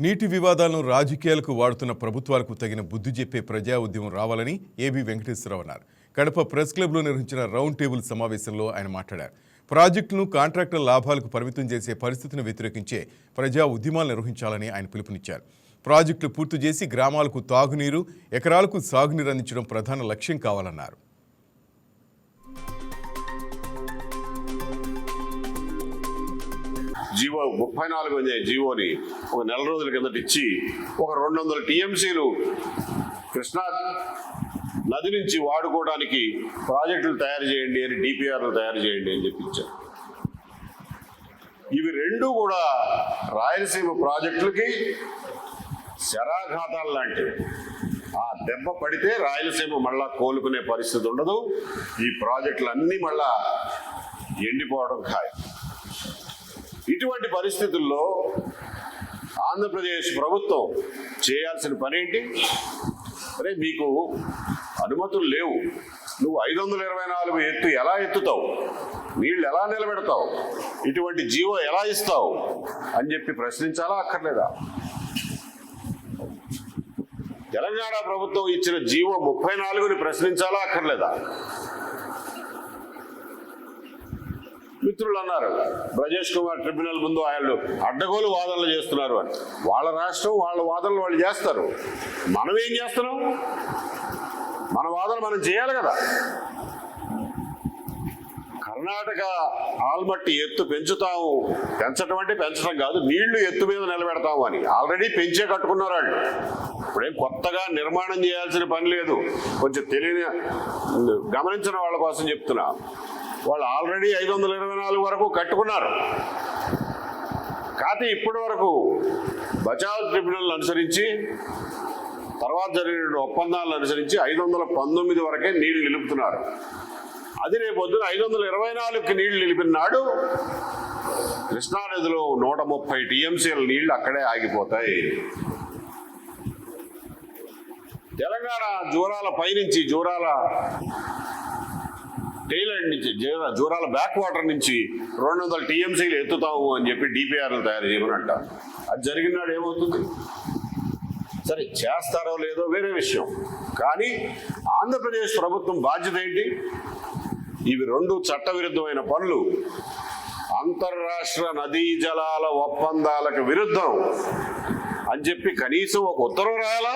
నీటి వివాదాలను రాజకీయాలకు వాడుతున్న ప్రభుత్వాలకు తగిన బుద్ధి చెప్పే ప్రజా ఉద్యమం రావాలని ఏబి వెంకటేశ్వరరావు అన్నారు. కడప ప్రెస్ క్లబ్లో నిర్వహించిన రౌండ్ టేబుల్ సమావేశంలో ఆయన మాట్లాడారు. ప్రాజెక్టులను కాంట్రాక్టుల లాభాలకు పరిమితం చేసే పరిస్థితిని వ్యతిరేకించే ప్రజా ఉద్యమాలు నిర్వహించాలని ఆయన పిలుపునిచ్చారు. ప్రాజెక్టులు పూర్తి చేసి గ్రామాలకు తాగునీరు ఎకరాలకు సాగునీరు అందించడం ప్రధాన లక్ష్యం కావాలన్నారు. జీవో ముప్పై నాలుగు అనే జీవోని ఒక నెల రోజుల కిందట ఇచ్చి ఒక రెండు వందల టీఎంసీలు కృష్ణా నది నుంచి వాడుకోవడానికి ప్రాజెక్టులు తయారు చేయండి అని డిపిఆర్లు తయారు చేయండి అని చెప్పించారు. ఇవి రెండు కూడా రాయలసీమ ప్రాజెక్టులకి శరాఘాతాలు లాంటివి. ఆ దెబ్బ పడితే రాయలసీమ మళ్ళా కోలుకునే పరిస్థితి ఉండదు. ఈ ప్రాజెక్టులు అన్నీ మళ్ళా ఎండిపోవడం ఖాయం. ఇటువంటి పరిస్థితుల్లో ఆంధ్రప్రదేశ్ ప్రభుత్వం చేయాల్సిన పని ఏంటి? అరే మీకు అనుమతులు లేవు. నువ్వు ఐదు వందల ఇరవై నాలుగు ఎత్తు ఎలా ఎత్తుతావు? నీళ్ళు ఎలా నిలబెడతావు? ఇటువంటి జీవో ఎలా ఇస్తావు? అని చెప్పి ప్రశ్నించాలా అక్కర్లేదా? తెలంగాణ ప్రభుత్వం ఇచ్చిన జీవో ముప్పై నాలుగుని ప్రశ్నించాలా అక్కర్లేదా? మిత్రులు అన్నారు బ్రజేష్ కుమార్ ట్రిబ్యునల్ ముందు వాళ్ళు అడ్డగోలు వాదనలు చేస్తున్నారు అని. వాళ్ళ రాష్ట్రం వాళ్ళ వాదనలు వాళ్ళు చేస్తారు. మనం ఏం చేస్తున్నాం? మన వాదన మనం చేయాలి కదా. కర్ణాటక ఆల్మట్టి ఎత్తు పెంచుతాము. పెంచడం అంటే పెంచడం కాదు నీళ్ళు ఎత్తు మీద నిలబెడతాము అని. ఆల్రెడీ పెంచే కట్టుకున్నారు వాళ్ళు. ఇప్పుడేం కొత్తగా నిర్మాణం చేయాల్సిన పని లేదు. కొంచెం తెలియని గమనించిన వాళ్ళ కోసం చెప్తున్నా. వాళ్ళు ఆల్రెడీ ఐదు వందల ఇరవై నాలుగు వరకు కట్టుకున్నారు. కాకపోతే ఇప్పటి వరకు బచావ్ ట్రిబ్యునల్ అనుసరించి తర్వాత జరిగిన ఒప్పందాలను అనుసరించి ఐదు వందల పంతొమ్మిది వరకే నీళ్ళు నిలుపుతున్నారు. అది రేపు పొద్దున ఐదు వందల ఇరవై నాలుగుకి నీళ్ళు నిలిపిన నాడు కృష్ణానదిలో నూట ముప్పై టీఎంసీల నీళ్ళు అక్కడే ఆగిపోతాయి. తెలంగాణ జూరాల పైనుంచి జూరాల నుంచి జూరాల బ్యాక్ వాటర్ నుంచి రెండు వందల టీఎంసీలు ఎత్తుతాము అని చెప్పి డిపిఆర్లు తయారు చేయమనంట. అది జరిగినాడు ఏమవుతుంది? సరే చేస్తారో లేదో వేరే విషయం. కానీ ఆంధ్రప్రదేశ్ ప్రభుత్వం బాధ్యత ఏంటి? ఇవి రెండు చట్టవిరుద్ధమైన పనులు. అంతర్రాష్ట్ర నదీ జలాల ఒప్పందాలకు విరుద్ధం అని చెప్పి కనీసం ఒక ఉత్తరం రాయాలా?